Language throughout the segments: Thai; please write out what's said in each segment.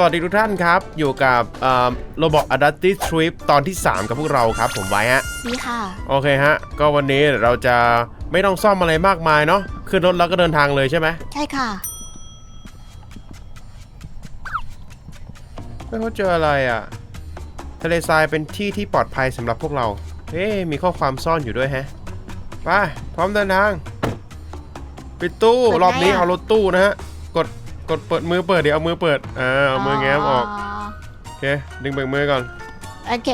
สวัสดีทุกท่านครับ อยู่กับโรบอทอะดัตติทริปตอนที่ 3 กับพวกเราครับ ผมไว้ฮะดีค่ะ โอเคฮะ ก็วันนี้เราจะไม่ต้องซ่อมอะไรมากมายเนาะขึ้นรถแล้วก็เดินทางเลยใช่ไหมใช่ค่ะ ไม่เขาเจออะไรอะ ทะเลทรายเป็นที่ที่ปลอดภัยสำหรับพวกเราเฮ้มีข้อความซ่อนอยู่ด้วยแฮะไปพร้อมเดินทางปิดตู้เปิดไงรอบนี้อะเอารถตู้นะฮะ กดกดเปิดมือเปิดเดี๋ยวเอามือเปิดอ่าเอามือแง้มออกโอเคดึงเบิกมือก่อน โอเค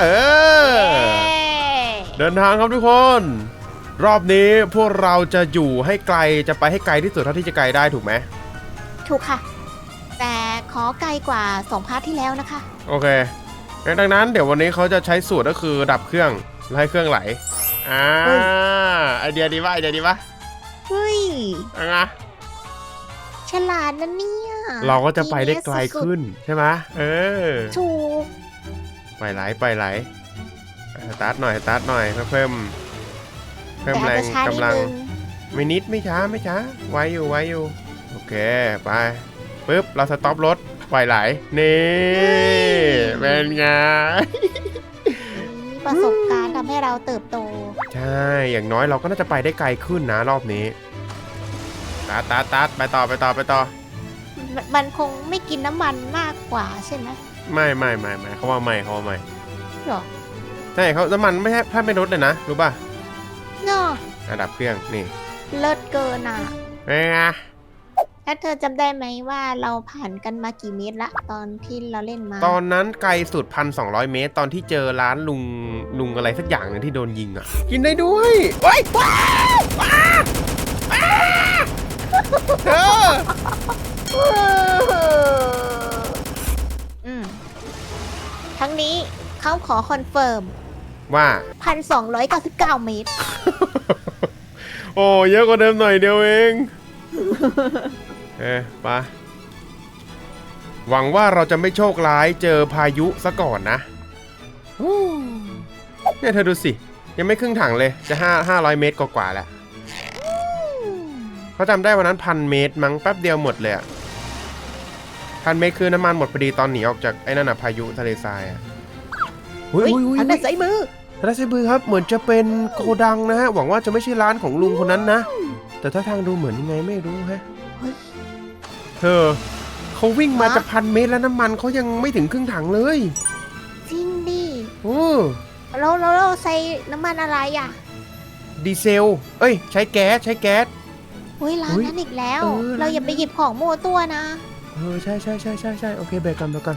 เออ เดินทางครับทุกคน รอบนี้พวกเราจะอยู่ให้ไกลจะไปให้ไกลที่สุดเท่าที่จะไกลได้ถูกไหมถูกค่ะ แต่ขอไกลกว่าสองพาร์ทที่แล้วนะคะ โอเคงั้นดังนั้นเดี๋ยววันนี้เขาจะใช้สูตรก็คือดับเครื่องแล้วให้เครื่องไหลอ่าเฮ้ยไอเดียดีป่ะไอเดียดีป่ะเฮ้ยอะนะ ฉลาดนะเนี่ยเราก็จะไปได้ไกลสุดขึ้นใช่ไหมเออๆถูก ไปไหลไปไหลอะสตาร์ทหน่อยสตาร์ทหน่อยเพื่อเพิ่ม เพิ่มแต่แรอาจงจะช้านิดกำลังนึงไม่นิดไม่ช้าไม่ช้า ไว้อยู่ไว้อยู่ โอเคไปปึ๊บเราสต็อปรถปล่อยไหลนี่เป็นไงประสบการณ์ทำให้เราเติบโต ใช่ อย่างน้อยเราก็น่าจะไปได้ไกลขึ้นนะรอบนี้ ตาตาตาไปต่อไปต่อไปต่อ มันมันคงไม่กินน้ำมันมากกว่าใช่ไหมไม่ไม่ไม่ไม่เขาว่าไม่เขาว่าไม่หรอใช่เขาน้ำมันไม่ใช่แทบไม่ลดเลยนะรู้ป่ะเนาะระดับเครื่องนี่เลิศเกินอะเป็นไงแล้วเธอจำได้ไหมว่าเราผ่านกันมากี่เมตรละตอนที่เราเล่นมา ตอนนั้นไกลสุดพันสองร้อยเมตร ตอนที่เจอร้านลุงลุงอะไรสักอย่างหนึงที่โดนยิงอะ กินได้ด้วยว้ายว้าวว้าวว้าว เธออืมทั้งนี้เขาขอคอนเฟิร์ม ว่าพันสองร้อยเก้าสิบเก้าเมตร โอ้เยอะกว่าเดิมหน่อยเดียวเองเอ๊ะไปะหวังว่าเราจะไม่โชคร้ายเจอพายุซะก่อนนะฮู้เนี่ยเธอดูสิ ยังไม่ครึ่งถังเลย จะห้าห้าร้อยเมตรกว่าๆแล้ว เขาจำได้วันนั้นพันเมตรมั้งแป๊บเดียวหมดเลยอะพันเมตรคือน้ำมันหมดพอดีตอนหนีออกจากไอ้นั่นน่ะพายุทะเลทรายอะหุ้ยเฮ้ยหุ้ยหุ้ยอันนั้นใส่มือร้านไซบือครับ เหมือนจะเป็นโกดังนะฮะ หวังว่าจะไม่ใช่ร้านของลุงคนนั้นนะ แต่ถ้าทางดูเหมือนยังไงไม่รู้ฮะเฮ้ยเธอเขาวิ่งมาฮะจะพันเมตรแล้วน้ำมันเขายังไม่ถึงครึ่งถังเลยจริงดิโอ้แล้วแล้วเราใส่น้ำมันอะไรอะ ดีเซล เอ้ย ใช้แก๊สใช้แก๊ส เฮ้ยร้านเฮ้ยนั้นอีกแล้ว เออ เราอย่าไปหยิบของมั่วตัวนะเออใช่ใช่ใช่ใช่ใช่โอเคเบรกกันเบรกกัน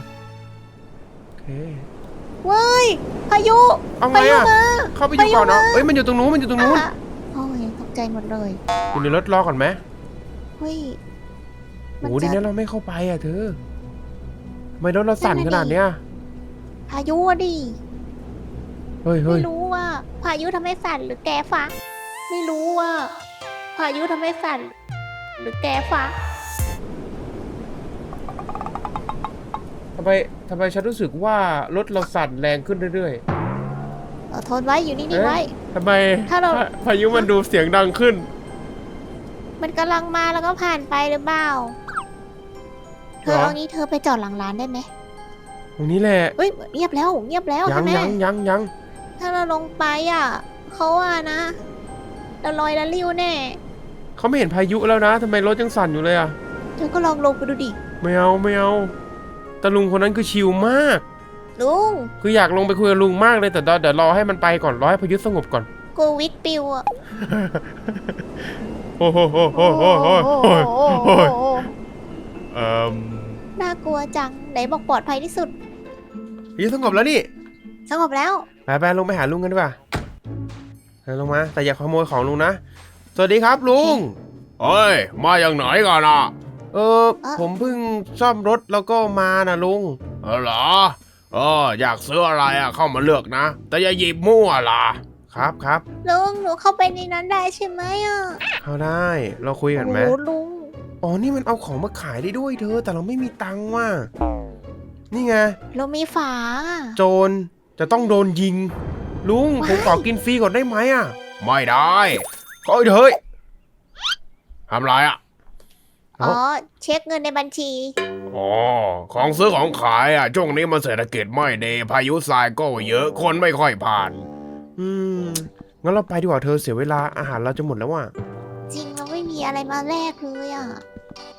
โอเค เว้ยพายุเอาไงพายุอะ มา เข้าไปอยู่ก่อนเนาะไปอยู่มาเอ้ยมันอยู่ตรงนู้นมันอยู่ตรงนู้นอะโอ้ยตกใจหมดเลยอยู่ในรถรอก่อนไหมเฮ้ยมันโอ้ดีจะนะเราไม่เข้าไปอะเธอทำไมรถเราสั่นนั่นขน่ะดินาดเนี้ยพายุอะดิ เฮ้ยเฮ้ไม่ยรู้ว่าพายุทำให้สั่นหรือแกฟ้าไม่รู้ว่า พายุทำให้สั่น หรือแกฟ้าทำไมทำไมฉันรู้สึกว่ารถเราสั่นแรงขึ้นเรื่อยเราทนไว้อยู่นี่เอ๊ะนี่ไว้ๆทำไมถ้าเราพพายุมันดูเสียงดังขึ้น มันกำลังมาแล้วก็ผ่านไปหรือเปล่า เธอเหรอ เอางี้เธอไปจอดหลังร้านได้ไหมตรงนี้แหละ เฮ้ยเงียบแล้วเงียบแล้วยัใช่ไหมยังยังยังถ้าเราลงไปอะเขาว่านะ เราลอยละลิ้วแน่เขาไม่เห็นพายุแล้วนะทำไมรถยังสั่นอยู่เลยอะ เธอก็ลองลงไปดูดิ ไม่เอาไม่เอาแต่ลุงคนนั้นคือชิลมาก ลุงคืออยากลงไปคุยกับลุงมากเลยแต่เดี๋ยวเดี๋ยวรอให้มันไปก่อนรอให้พายุสงบก่อน โควิดปิวอะโอ้โหโอ้โหโอ้โหโอ้โหโอ้โหเอ่อน่ากลัวจัง ไหนบอกปลอดภัยที่สุดพายุสงบแล้วนี่สงบแล้ว ไปไปลงไปหาลุงกันดีกว่า เออลงมา แต่อย่าขโมยของลุงนะ สวัสดีครับลุง เฮ้ย มาอย่างไหนก่อนอะ เออเอ่อผมเพิ่งซ่อมรถแล้วก็มานะลุง เออเหรอ เออ อยากซื้ออะไรอะเข้ามาเลือกนะ แต่อย่าหยิบมั่วล่ะ ครับครับ ลุงหนูเข้าไปในนั้นได้ใช่ไหมอะ เข้าได้ เราคุยกันไหมโอ้ลุง อ๋อ นี่มันเอาของมาขายได้ด้วยเธอ แต่เราไม่มีตังค์ว่ะ นี่ไง เรามีฝา โจรจะต้องโดนยิง ลุงผมว้ายขอกินฟรีก่อนได้ไหมอะ ไม่ได้เฮ้ยเฮ้ยทำไรอะทอ๋อ เช็คเงินในบัญชี อ๋อ ของซื้อของขายอะ ช่วงนี้มันเศรษฐกิจไม่ดีพายุทรายก็เยอะคนไม่ค่อยผ่าน อืม งั้นเราไปดีกว่าเธอเสียเวลาอาหารเราจะหมดแล้วว่ะ จริงเราไม่มีอะไรมาแลกเลยอะ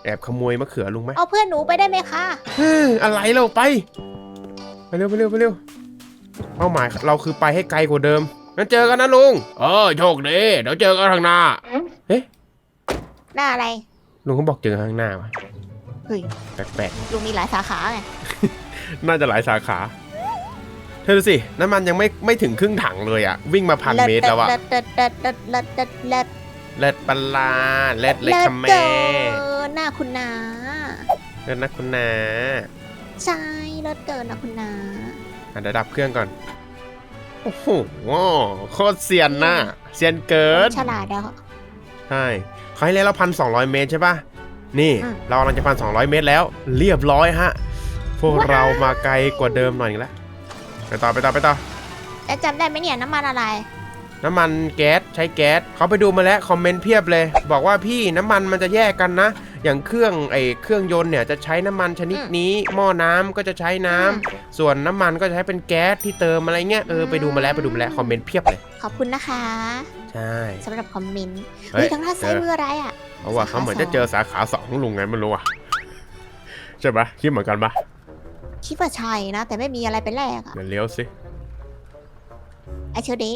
แอบขโมยมะเขือลุงไหมเอาเพื่อนหนูไปได้ไหมคะเฮ้ยอะไรเราไป ไปเร็วไปเร็วไปเร็ว เป้าหมายเราคือไปให้ไกลกว่าเดิมงั้นเจอกันนะลุง เออโชคดีเดี๋ยวเจอกันทางหน้าหน้าอะไร ลุงเขาบอกเจอกันข้างหน้าวะเฮ้ย แปลกลุงมีหลายสาขาไง ๆ น่าจะหลายสาขา เธอดูสิน้ำมันยังไม่ไม่ถึงครึ่งถังเลยอะวิ่งมาพันเมตรแล้วอะเลิศเลิศเลิศเลิศเลิศเลิศเลิศเล็ดปลาร้าเล็ดเล็กเลิศคำเจแม่อหน้าคุณนาเล็ดนะคุณนา ใช่เลิศเกินนะคุณนาอะ เดี๋ยวดับเครื่องก่อน โอ้โหโคตรเซียนน่ะเซียนเกินฉลาดแล้วใช่ครั้งที่แล้วเราพันสองร้อยเมตรใช่ปะนี่อืมเรากำลังจะพันสองร้อยเมตรแล้ว เรียบร้อยฮะ พวกว้าวเรามาไกลกว่าเดิมหน่อยอีกแล้วไปต่อไปต่อไปต่อแล้วจำได้ไหมเนี่ยน้ำมันอะไร น้ำมันแก๊สใช้แก๊สเขาไปดูมาแล้วคอมเมนต์เพียบเลย บอกว่าพี่น้ำมันมันจะแยกกันนะ อย่างเครื่องไอเครื่องยนต์เนี่ยจะใช้น้ำมันชนิดนี้ หม้อน้ำก็จะใช้น้ำส่วนน้ำมันก็จะใช้เป็นแก๊สที่เติมอะไรเงี้ยเออไปดูมาแล้วไปดูมาแล้วคอมเมนต์เพียบเลย ขอบคุณนะคะใช่สำหรับคอมเมนต์เฮ้เฮ้ยยทางด้านซ้ายมืออะไรอะเพราะว่าเขาเหมือนจะเจอสาขาสองของลุงไงไม่รู้อะใช่ปะคิดเหมือนกันปะคิดว่าใช่นะ แต่ไม่มีอะไรเป็นแรกอะเดี๋ยวเลี้ยวสิไอเชอเด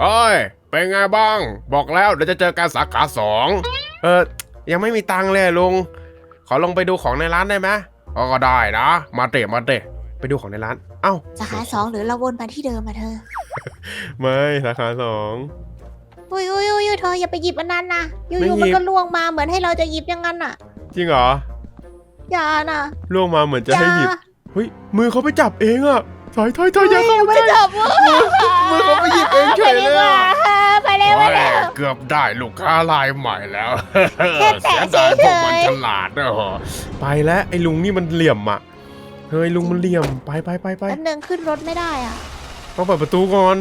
ะโอ้ย เป็นไงบ้าง บอกแล้วเดี๋ยวจะเจอกันสาขาสองเออยังไม่มีตังค์เลยลุง ขอลงไปดูของในร้านได้ไหมอ๋อก็ได้นะ มาเตะมาเตะไปดูของในร้าน เอ้า สาขาสองหรือเราวนมาที่เดิมมาเธอ ไม่สาขาสองอุ้ยอุ้ยอุ้ยเธออย่าไปหยิบอันนั้นนะอไม่ยู่หยิบๆมันก็ล่วงมาเหมือนให้เราจะหยิบอย่างนั้นอะ จริงเหรอ อย่านะล่วงมาเหมือนจะอย่าให้หยิบเฮ้ยมือเขาไปจับเองอะ ถอยถอยถอยอย่าเฮ้เข้ายไม่ใกล้จับมือมือเขาไปหยิบเองเฉยเลยอะไปดีกว่าไปเร็วไปเร็ว เกือบได้ลูกค้ารายใหม่แล้วแค่แตะเสียดายพวกมันเฉยๆฉลาดเนอะไปแล้วไอ้ลุงนี่มันเหลี่ยมอะเฮ้ยลุงมันเหลี่ยมไปไปไปไปแป๊บนึงขึ้นรถไม่ได้อะ ต้องเปิดประตูก่อน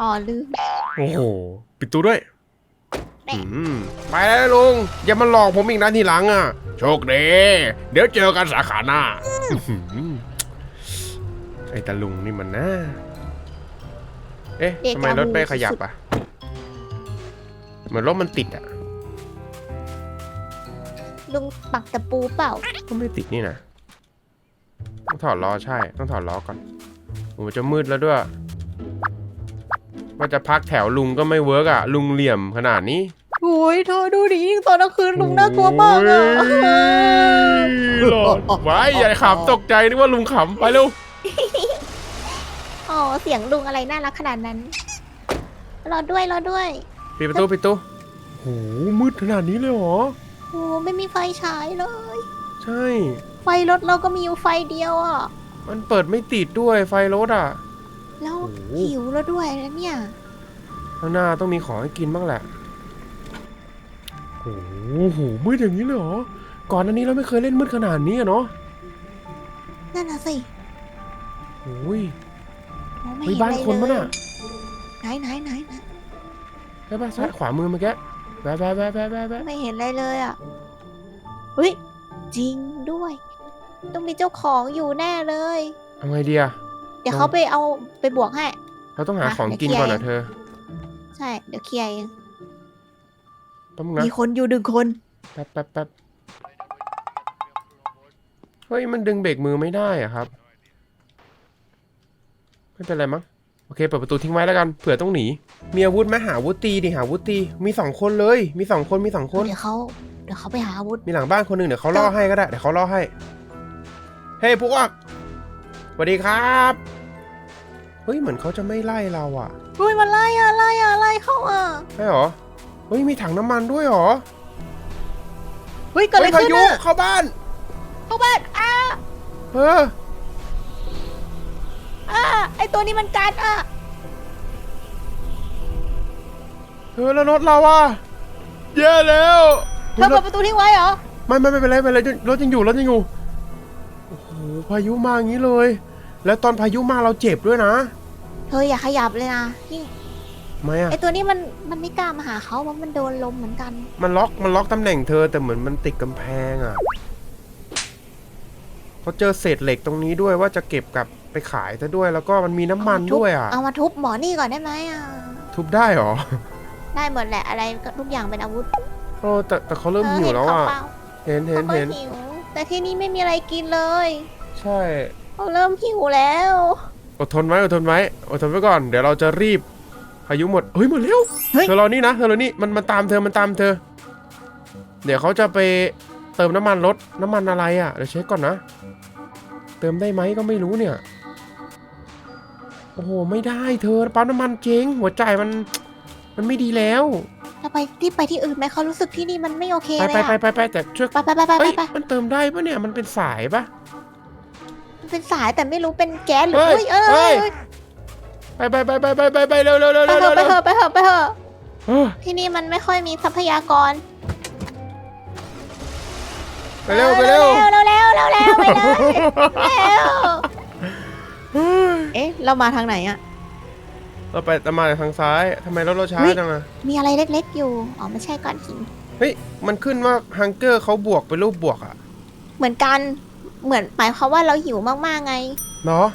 อ๋อลืม โอ้โหปิดตู้ด้วยแน่อืมไปแล้วลุงอย่ามาหลอกผมอีกนะทีหลังอะ โชคดีเดี๋ยวเจอกันสาขาหน้าอื้อหือ ไอ้ตาลุงนี่มันนะเอ๊ะทำไมรถไม่ขยับอะ เหมือนรถมันติดอะ ลุงปักตะปูเปล่า ก็ไม่ติดนี่นะต้องถอดล้อใช่ ต้องถอดล้อก่อนโอ้จะมืดแล้วด้วย ว่าจะพักแถวลุงก็ไม่เวิร์กอะ ลุงเหลี่ยมขนาดนี้โอ้ยเธอดูดิยิ่งตอนกลางคืนลุงน่ากลัวมากอะโอ้ยหลอดไว้อย่าขำตกใจนึกว่าลุงขำไปเร็ว อ๋อเสียงลุงอะไรน่ารักขนาดนั้น รอด้วยรอด้วยปิดประตูปิดประตูโอ้โหมืดขนาดนี้เลยเหรอ โอ้ไม่มีไฟฉายเลย ใช่ ไฟรถเราก็มีอยู่ไฟเดียวอะ มันเปิดไม่ติดด้วยไฟรถอะ แล้วโอ้โห หิวแล้วด้วยนะเนี่ย ข้างหน้าต้องมีของให้กินบ้างแหละโอ้โหมืดอย่างนี้เลยเหรอ ก่อนอันนี้เราไม่เคยเล่นมืดขนาดนี้อะเนาะนั่นน่ะสิ โอ้ย มองไม่เฮ้ยเห็นบ้านอะไรคนปะเลน่ะยไหนไหนไหนไหนใช่ปะซ้ายขวามือเมื่อกี้แวะแวะแวะแวะแวะแวะไม่เห็นอะไรเลยอะเฮ้ยจริงด้วย ต้องมีเจ้าของอยู่แน่เลย เอาไงดีอะเดี๋ยวเขาไปเอาไปบวกให้ เราต้องหามาของเดี๋ยวกินเคลียร์ก่อนนะเธอ ใช่ เดี๋ยวเคลียร์เองแป๊บนึงนะมีคนอยู่หนึ่งคน แป๊บแป๊บแป๊บเฮ้ยมันดึงเบรกมือไม่ได้อะครับ ไม่เป็นไรมั้งโอเคเปิดประตูทิ้งไว้แล้วกันเผื่อต้องหนีมีอาวุธไหมหาอาวุธตีดิหาอาวุธตีมีสองคนเลย มีสองคนมีสองคน เดี๋ยวเขาเดี๋ยวเขาไปหาอาวุธมีหลังบ้านคนหนึ่งเดี๋ยวเขาล่อให้ก็ได้เดี๋ยวเขาล่อให้เฮ้ยพวกสวัสดีครับเฮ้ยเหมือนเขาจะไม่ไล่เราอะเฮ้ยมันไล่อะไล่อะไล่เข้าอะใช่หรอเฮ้ยมีถังน้ำมันด้วยหรอเฮ้ยเกิดอะไรเฮ้ยพาขึ้นยุอะเข้าบ้านเข้าบ้านอ้าเออ อ้าไอตัวนี้มันกัดอะเออแล้วรถเราอะแย่แล้วเธอเปิดประตูทิ้งไว้เหรอ ไม่ไม่ไม่เป็นไรไม่เป็นไรรถยังอยู่รถยังอยู่โอ้โหพายุมาอย่างนี้เลย แล้วตอนพายุมาเราเจ็บด้วยนะเธออย่าขยับเลยนะยิ่งทำไมอะไอตัวนี้มันมันไม่กล้ามาหาเขาเพราะมันโดนลมเหมือนกัน มันล็อกมันล็อกตำแหน่งเธอแต่เหมือนมันติดกำแพงอะเขาเจอเศษเหล็กตรงนี้ด้วยว่าจะเก็บกลับ ไปขายซะด้วย แล้วก็มันมีน้ำมันด้วยอะ เอามาทุบหมอนี่ก่อนได้ไหมอะ ทุบได้เหรอได้หมดแหละอะไรก็ทุกอย่างเป็นอาวุธโอ้แต่แต่เขาเริ่มธอหิวแล้วเขาอะเปล่าเห็นเห็นเขาก็เห็นหิว แต่ที่นี่ไม่มีอะไรกินเลยใช่ เขาเริ่มหิวแล้ว อดทนไว้อดทนไว้อดทนไว้ก่อนเดี๋ยวเราจะรีบพายุหมดเฮ้ยหมดแล้วเฮ้ย เธอรอนี่นะเธอรอนี่มันมันตามเธอมันตามเธอ เดี๋ยวเขาจะไปเติมน้ำมันรถน้ำมันอะไรอะเดี๋ยวเช็คก่อนนะ เติมได้ไหมก็ไม่รู้เนี่ย โอ้โห ไม่ได้เธอปั๊มน้ำมันเจ๊งหัวใจายมัน มันไม่ดีแล้วเราไปที่ไปที่อื่นไหมเขารู้สึกที่นี่มันไม่โอเคไปเลยไปอะไปไปไปแต่ช่วยไปไปไปไปเอ้ยไปมันเติมได้ปะเนี่ยมันเป็นสายปะ มันเป็นสายแต่ไม่รู้เป็นแก๊สหรือเฮ้ยเอ้ยเอ้ยเฮ้เอ้ยยไปไปไปไปไปไปไปเร็วเร็วเร็วไปเร็วเถเร็วอะไปเร็วเถอะไปเถอะไปเถอะเออที่นี่มันไม่ค่อยมีทรัพยากรไปเร็วไปเร็ว เร็วเร็วเร็วเร็วเร็วไปเลยเร็ว เฮ้ยเอ๊ะ เรามาทางไหนอะ เราไปตามมาจากทางซ้ายทำไมรถเราช้าเฮ้ย จังอะมีอะไรเล็กๆอยู่ อ๋อไม่ใช่ก้อนหิน เฮ้ยมันขึ้นว่าฮังเกอร์เขาบวกเป็นรูปบวกอะเหมือนกัน เหมือนหมายความว่าเราหิวมากๆไง เนาะ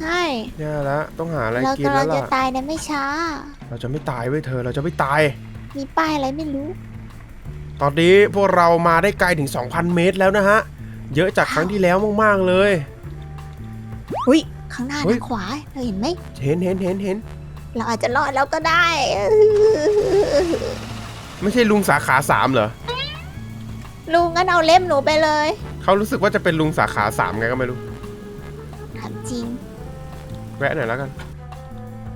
ใช่ แย่แล้วต้องหาอะไรเรากินกำลัแล้งวจะล่ะ ตายในไม่ช้า เราจะไม่ตายเว้ยเธอเราจะไม่ตาย มีป้ายอะไรไม่รู้ ตอนนี้พวกเรามาได้ไกลถึง 2,000 เมตรแล้วนะฮะ เยอะจากครั้งที่แล้วมาก ๆ เลย อุ้ยข้างหน้าเฮ้ยทางขวาเธอเห็นไหม เห็นเห็นเห็นเห็นเราอาจจะรอดแล้วก็ได้ ไม่ใช่ลุงสาขาสามเหรอลุงงั้นเอาเล่มหนูไปเลยเขารู้สึกว่าจะเป็นลุงสาขาสามไงก็ไม่รู้ถามจริง แวะหน่อยแล้วกัน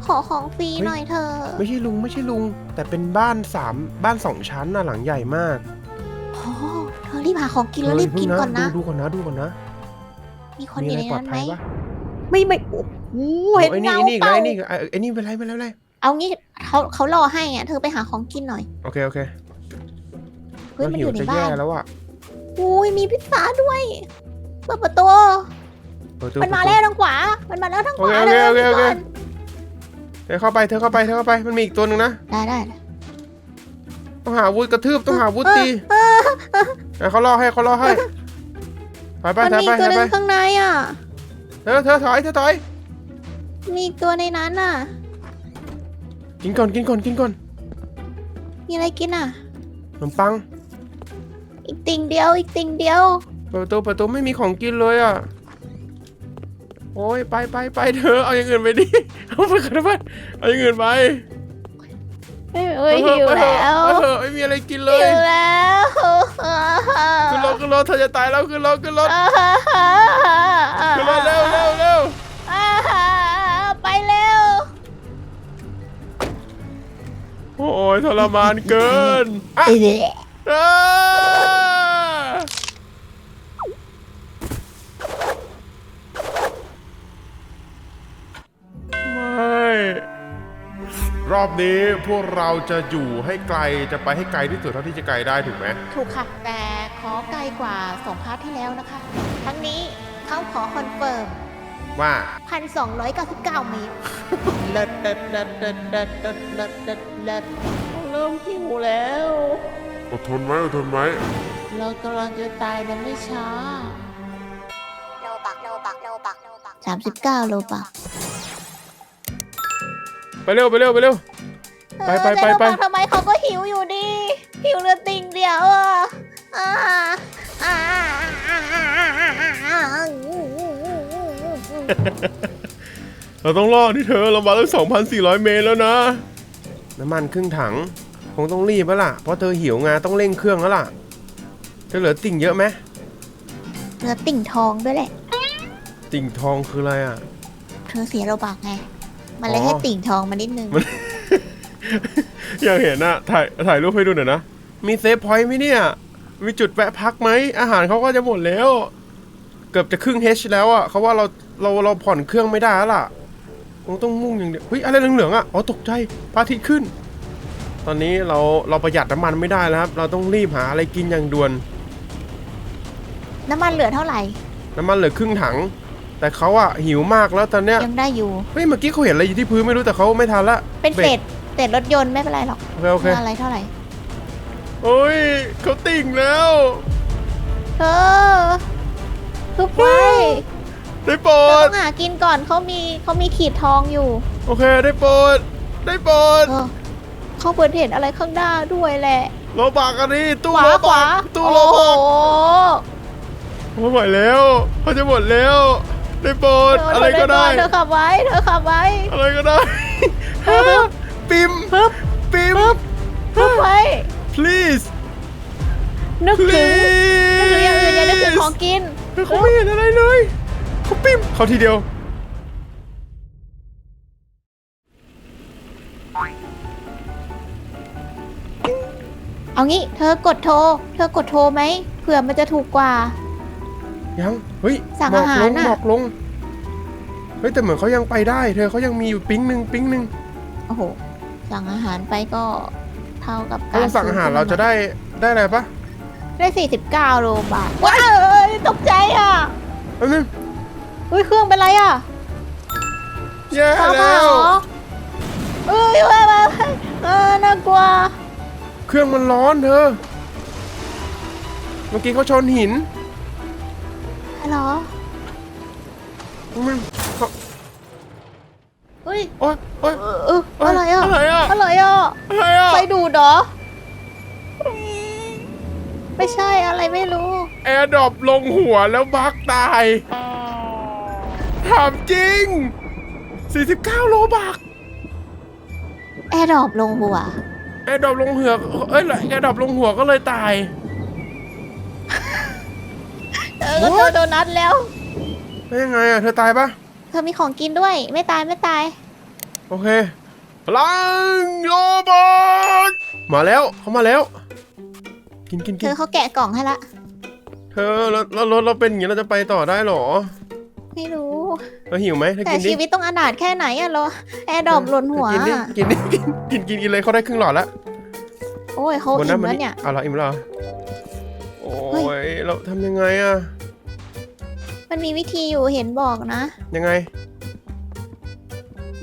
ขอของฟรีเฮ้ย หน่อยเธอไม่ใช่ลุงไม่ใช่ลุง แต่เป็นบ้านสามบ้านสองชั้นน่ะหลังใหญ่มากโอ้เธอรีบหาของกินแล้วรีบกินก่อนนะดูดูก่อนนะดูก่อนนะมีคนมีออะยู่ไรในปลอนั้ดนไหมภัยปะ ไม่ไม่โอ้โหเห็นไอ้นี่เงาไอ้นี่อีกเปแล้วล่าไอ้นี่อีกไอ้ไอ้นี่เป็นไรเป็นไรเป็นไรเอางี้เขาเขารอให้อะเธอไปหาของกินหน่อยโอเคโอเคเฮ้ยเรามันหิอวยู่ในจะบ้าแย่นแล้วอะอุ้ยมีพิซซ่าด้วยเปิดประตูเปิดประตูมันมาเปิดประตูแล้วทางขวา มันมาแล้วทางขวาโอเคเลยโอเคโอเคก่อนเธอเข้าไปเธอเข้าไปเธอเข้าไปมันมีอีกตัวหนึ่งนะได้ได้ต้องหาอาวุธกระทืบต้องหาอาวุธตีเออเดี๋ยวเขาล่อให้เขาล่อให้ไปไปมันเธอมีไปตัวเธอหนึไปงข้างในอะ เธอเธอถอยเธอถอยมีอีกตัวในนั้นอะ กินก่อนกินก่อนกินก่อนมีอะไรกินอะ ขนมปังอีกติ่งเดียว อีกติ่งเดียว เปิดประตูเปิดประตูไม่มีของกินเลยอะ โอ้ยไปไปไปเธอเอาอย่างอื่นไปดิเอาไปกันไปเอาอย่างอื่นไป เอ้ยเอ้ยไปหิวเถอะแล้วไปเถอะไม่มีอะไรกินเลหิยวแล้วขึ้นรถขึ้นรถเธอจะตายแล้วขึ้นรถขึ้นรถขึ้นรถเร็วเร็วเร็วไปเร็วโอ้ยทรมานเกินอะอ่าไม่ รอบนี้พวกเราจะอยู่ให้ไกลจะไปให้ไกลที่สุดเท่าที่จะไกลได้ถูกไหมถูกค่ะ แต่ขอไกลกว่าสองพาร์ทที่แล้วนะคะ ทั้งนี้เขาขอคอนเฟิร์มว่า1,299เมตรเลิศเลิศเลิศเลิศเลิศเลิศเลิศเลิศเลิศเริ่มหิวแล้ว อดทนไว้อดทนไว้เรากำลังจะตายในไม่ช้า โลบักโลบักโลบักโลบัก39โลปักไป เร็วไปเร็วไปเร็ว ไปไปไปไป เออแต่เราบอกทำไมเขาก็หิวอยู่ดี หิวเรือติ่งเดียวอะอ่าอ่าอ่าอ่าอ่าเราต้องรอดที่เธอเรามาตั้ง2,400 เมตรแล้วนะ น้ำมันครึ่งถัง คงต้องรีบแล้วล่ะ เพราะเธอหิวไงต้องเร่งเครื่องแล้วล่ะ เธอเหลือติ่งเยอะไหมเรือติ่งทองด้วยแหละ ติ่งทองคืออะไรอะ เธอเสียโลบักไง มันเลยอ๋อให้ติ่งทองมานิดนึงมันอยากเห็นอะถ่ายถ่ายรูปให้ดูหน่อยนะ มีเซฟพอยต์ไหมเนี่ย มีจุดแวะพักไหม อาหารเขาก็จะหมดแล้ว เกือบจะครึ่งเฮชแล้วอะเขาว่าเราเราเราผ่อนเครื่องไม่ได้แล้วล่ะคงต้องมุ่งอย่างเดียวเฮ้ยอะไรเหลืองๆอะอ๋อตกใจพระอาทิตย์ขึ้น ตอนนี้เราเราประหยัดน้ำมันไม่ได้แล้วครับ เราต้องรีบหาอะไรกินอย่างด่วน น้ำมันเหลือเท่าไหร่ น้ำมันเหลือครึ่งถัง แต่เขาอะหิวมากแล้วตอนเนี้ยยังได้อยู่ เฮ้ยเมื่อกี้เขาเห็นอะไรอยู่ที่พื้นไม่รู้แต่เขาไม่ทันละเป็นบรเศกษเศษรถยนต์ไม่เป็นไรหรอกโอเคโอเคไม่อะไรเท่าไหร่โอ้ยเขาติ่งแล้วเธอทุบไว้ได้โปรเธอดต้องหากินก่อนเขามีเขามีขีดทองอยู่โอเคได้โปรดได้โปรดเออเขาเปิดเห็นอะไรข้างหน้าด้วยแหละ โลบักอันนี้ตู้ขวาโลขบัวากตู้โอ้โลโหบักไม่ไหวแล้วเขาจะหมดแล้ว ได้โปรดเธออะไรก็ได้ เธอขับไว้เธอขับไว้อะไรก็ได้ฮึบปิมฮึบปิมทุบไว้ please นึกถึง please นึกถึงอย่างอื่นอย่านึกถึงของกิน เขาไม่เห็นอะไรเลยเขาปิมเขาทีเดียว เอางี้ เธอกดโทร เธอกดโทรไหมเผื่อมันจะถูกกว่า ยังเฮ้ยสั่งหมอกอาหารลงน่ะ หมอกลงเฮ้ยแต่เหมือนเขายังไปได้ เธอเขายังมีอยู่ปิ๊งหนึ่งปิ๊งหนึ่งโอ้โห สั่งอาหารไปก็เท่ากับกาถ้ารเราสั่งอาหารเราจะได้ได้อะไรปะได้ 49 โลบาทว้าวเอ้ยตกใจอะอันนึงอุ้ยเครื่องเป็นไรอะแย่ฟ้าผ่าแล้เหรวอเอ้ยว้าวว้าวเออน่ากลัวเครื่องมันร้อนเธอเมื่อกี้เขาชนหิน ฮัลโหลมันเขาเฮ้ยโอ๊ยโอ๊ยเออเอออะไรอะอะไรอะอะไรอะอะไรอะไฟดูดเหรอ ไม่ใช่อะไรไม่รู้ แอร์ดรอปลงหัวแล้วบักตายถามจริง 49 โลบัก แอร์ดรอปลงหัว แอร์ดรอปลงหัวเอ้ยแอร์ดรอปลงหัวก็เลยตาย ก็เจอโดนัทแล้วแล้วยังไงอะเธอตายปะเธอมีของกินด้วย ไม่ตายไม่ตาย โอเคพลังโลบอทมาแล้วเขามาแล้ว กินกินเธกินอเขาแกะกล่องให้ละ เธอแล้วแล้วรถเราเป็นอย่างนี้เราจะไปต่อได้เหรอไม่รู้ เราหิวไหมเธอแต่กินดิชีวิตต้องอนาถแค่ไหนอะเหรอแอร์ดรอปหล่นหัวกินดิกินดิกินกินกินกินเลยเขาได้ครึ่งหลอดแล้วโอ้ยเขาบนอิ่นั้นมมันแล้วเนี่ย เอาละอิ่มแล้วเหรอโอ้เฮ้ยเราทำยังไงอะ มันมีวิธีอยู่เห็นบอกนะ ยังไง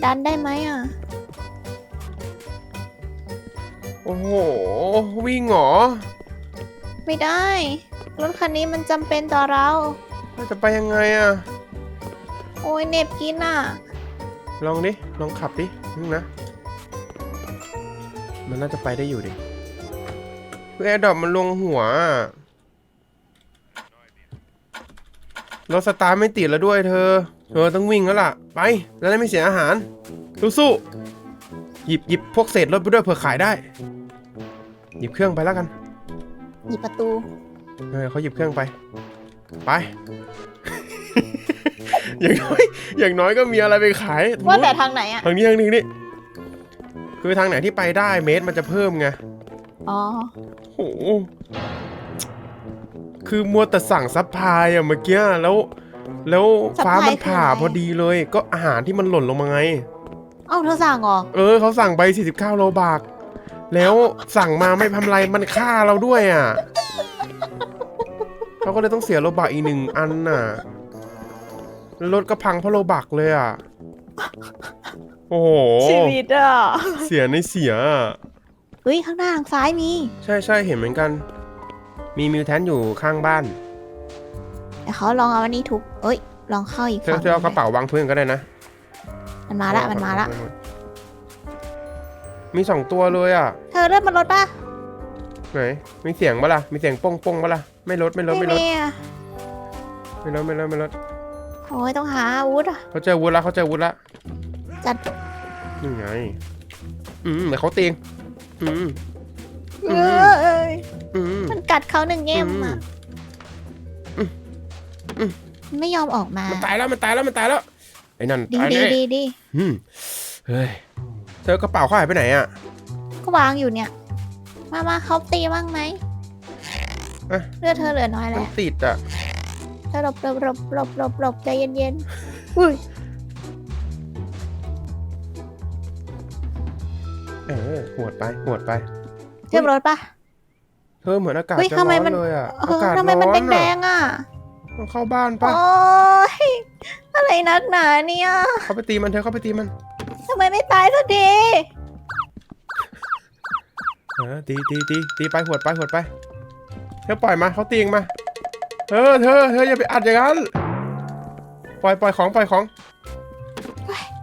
ดันได้ไหมอะโอ้โห วิ่งเหรอไม่ได้ รถคันนี้มันจำเป็นต่อเรา เราจะไปยังไงอะโอ้ยเหน็บกินอะลองดิ ลองขับดินึงนะ มันน่าจะไปได้อยู่ดิคือแอร์ดรอปมันลงหัวอะ รถสตาร์ทไม่ติดแล้วด้วยเธอ เธอต้องวิ่งแล้วล่ะ ไปจะได้ไม่เสียอาหาร สู้ๆหยิบหยิบพวกเศษรถไปด้วยเผื่อขายได้ หยิบเครื่องไปแล้วกัน หยิบประตู เออเขาหยิบเครื่องไป ไป อย่างน้อยอย่างน้อยก็มีอะไรไปขายว่าแต่ทางไหนอะทางนี้ทางนี้นี่ คือทางไหนที่ไปได้เมตรมันจะเพิ่มไง อ๋อโห คือมัวแต่สั่งซัพพลายอะเมื่อกี้แล้ว แล้วฟ้ามันผ่าพอดีเลย ก็อาหารที่มันหล่นลงมาไง เอ้าเธอสั่งเหรอ เออเขาสั่งไป49โลบาทแล้วสั่งมาไม่ทำไรมันฆ่าเราด้วยอะเราก็เลยต้องเสียโลบากอีกหนึ่งอันน่ะแล้วรถก็พังเพราะโลบักเลยอะ โอ้โห ชีวิตอะเสียในเสียอะเฮ้ย ข้างหน้าทางซ้ายมี ใช่ใช่เห็นเหมือนกัน มีมิวแทนอยู่ข้างบ้านเดี๋ยวเขาลองเอาอันนี้ทุบเอ้ย ลองเข้าอีกเธอฝั่งเธอเอากระเป๋าวางพื้นก็ได้นะมันมาละ มันมาละ มีสองตัวเลยอะ เธอเริ่มมันลดป่ะ ไหน มีเสียงปะล่ะ มีเสียงป้งป้งปะล่ะ ไม่ลดไม่ลดไม่ลดมีอะไม่ลดไม่ลดไม่ลดโอ้ยต้องหาอาวุธอะเขาเจออาวุธละเขาเจออาวุธละจัด นี่ไง อืมเดี๋ยวเขาตีงอืม เออืมอเอ้ยอืม มันกัดเขาหนึ่งแง่มอะอืมอืม มันไม่ยอมออกมา มันตายแล้วมันตายแล้วมันตายแล้วไอ้นั่นดีตายดีแน่ดีดีอืมเฮ้ยเธอกระเป๋าเขาหายไปไหนอะก็วางอยู่เนี่ย มามาเขาตีบ้างไหมอะเลือดเธอเหลือน้อยมัแล้นวติดอะเธอหลบหลบหลบหลบหลบหลบใจเย็นๆอุ้ยเออหวดไปหวดไป เรียบรถปะ เธอเหมือนอากาศเฮ้ยจะทำไมร้อมันน เลยอะเออาอกาศทำไมมันร้อนแดอะงๆอะต้องเข้าบ้านโอ้ปะยอะไรนักหนาเนี่ยเข้าไปตีมันเธอเข้าไปตีมันทำไมไม่ตายสักทีเออตีตีตีตีไปหวดไปหวดไป เธอปล่อยมาเขาตีเองมาเออเธอเธออย่าไปอัดอย่างนั้นปล่อยปล่อยของปล่อยของ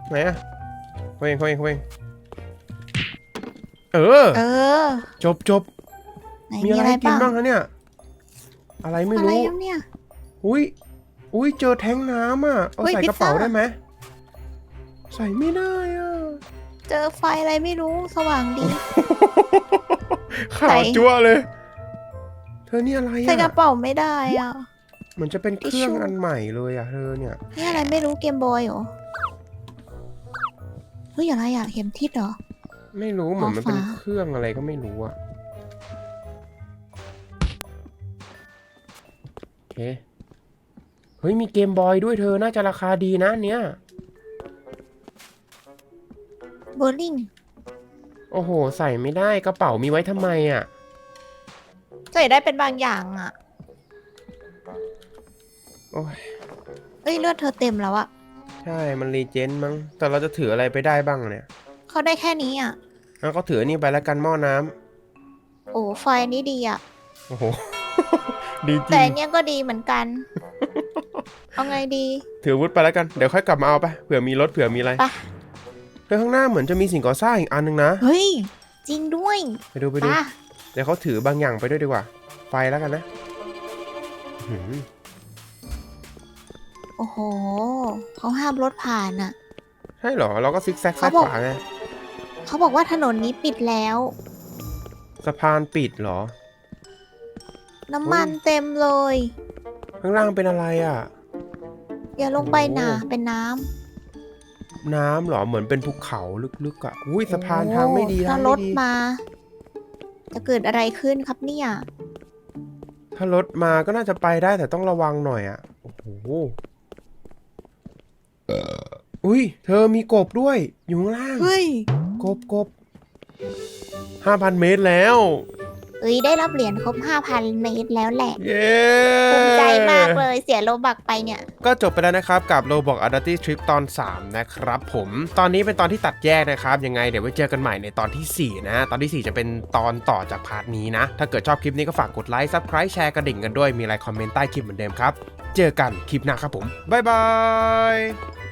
ไหนอะเขาเองเขาเองเขาเอง เออ เออ จบจบไหนมีมีอะไรอะไรให้กินบ้างบ้างคะเนี่ย อะไรไม่อะไรรู้ ครับเนี่ย อุ้ยอุ้ยเจอแท้งน้ำอะ เอาอุ๊ยใส่พิกซระเป๋าซ่า ได้ไหมใส่ไม่ได้อะ เจอไฟอะไรไม่รู้สว่างดี ขาวใส่จั่วเลย เธอนี่อะไรใส่กระอะเป๋าไม่ได้อะ เหมือนจะเป็นเครื่องทิชชู่อันใหม่เลยอะ เธอเนี่ย นี่อะไรไม่รู้เกมบอยเหรอเฮ้ยอะไรอะเข็มทิศเหรอ ไม่รู้เหมือนมันเป็นฝาเครื่องอะไรก็ไม่รู้อะโอเค เฮ้ยมีเกมบอยด้วยเธอน่าจะราคาดีนะอันเนี้ยโบลิ่งโอ้โห ใส่ไม่ได้กระเป๋ามีไว้ทำไมอะใส่ได้เป็นบางอย่างอะโอ้ยเอ้ยเลือดเธอเต็มแล้วอะใช่มันรีเจนมั้งแต่เราจะถืออะไรไปได้บ้างเนี่ย เขาได้แค่นี้อะ งั้นก็ถืออันนี้ไปแล้วกันหม้อน้ำโอ้ไฟนี้ดีอะ โอ้โห ดีจแต่ริอังนเนี้ยก็ดีเหมือนกัน เอาไงดี ถืออาวุธไปแล้วกันเดี๋ยวค่อยกลับมาเอาไปเผื่อมีรถเผื่อมีอะไรไป เฮ้ยข้างหน้าเหมือนจะมีสิ่งก่อสร้างอีกอันนึงนะ เฮ้ย จริงด้วยไปดูไปดู ป่ะเดี๋ยวเขาถือบางอย่างไปด้วยดีกว่า ไฟแล้วกันนะอื้อหือโอ้โหเขาห้ามรถผ่านอะ ใช่เหรอ เราก็ซิกแซกซ้ายเขาบอกขวาไง เขาบอกว่าถนนนี้ปิดแล้ว สะพานปิดเหรอ น้ำมันเต็มเลย ข้างล่างเป็นอะไรอะ อย่าลงไปนะโอ้ เป็นน้น้ำเหรอเหมือนเป็นภูเขาลึกๆอะอุ้ยำสะพานทางไม่ดีโอ้ทาถ้างรไม่ถดีมา จะเกิดอะไรขึ้นครับเนี่ย ถ้ารถมาก็น่าจะไปได้แต่ต้องระวังหน่อยอะโอ้โห อุ้ย เธอมีกบด้วย อยู่ข้างล่าง เฮ้ย กบกบห้าพันเมตรแล้ว เอ้ยได้รับเหรียญครบ 5,000 เมตรแล้วแหละเย้ภูมิใจมากเลยเสียโลบักไปเนี่ย ก็จบไปแล้วนะครับกับ Roblox a d a t y Trip ตอน 3 นะครับผมตอนนี้เป็นตอนที่ตัดแยกนะครับ ยังไงเดี๋ยวไว้เจอกันใหม่ในตอนที่ 4 นะ ตอนที่ 4 จะเป็นตอนต่อจากพาร์ทนี้นะ ถ้าเกิดชอบคลิปนี้ก็ฝากกดไลค์ Subscribe แชร์กระดิ่งกันด้วยมีอะไรคอมเมนต์ใต้คลิปเหมือนเดิมครับ เจอกันคลิปหน้าครับผมบ๊ายบาย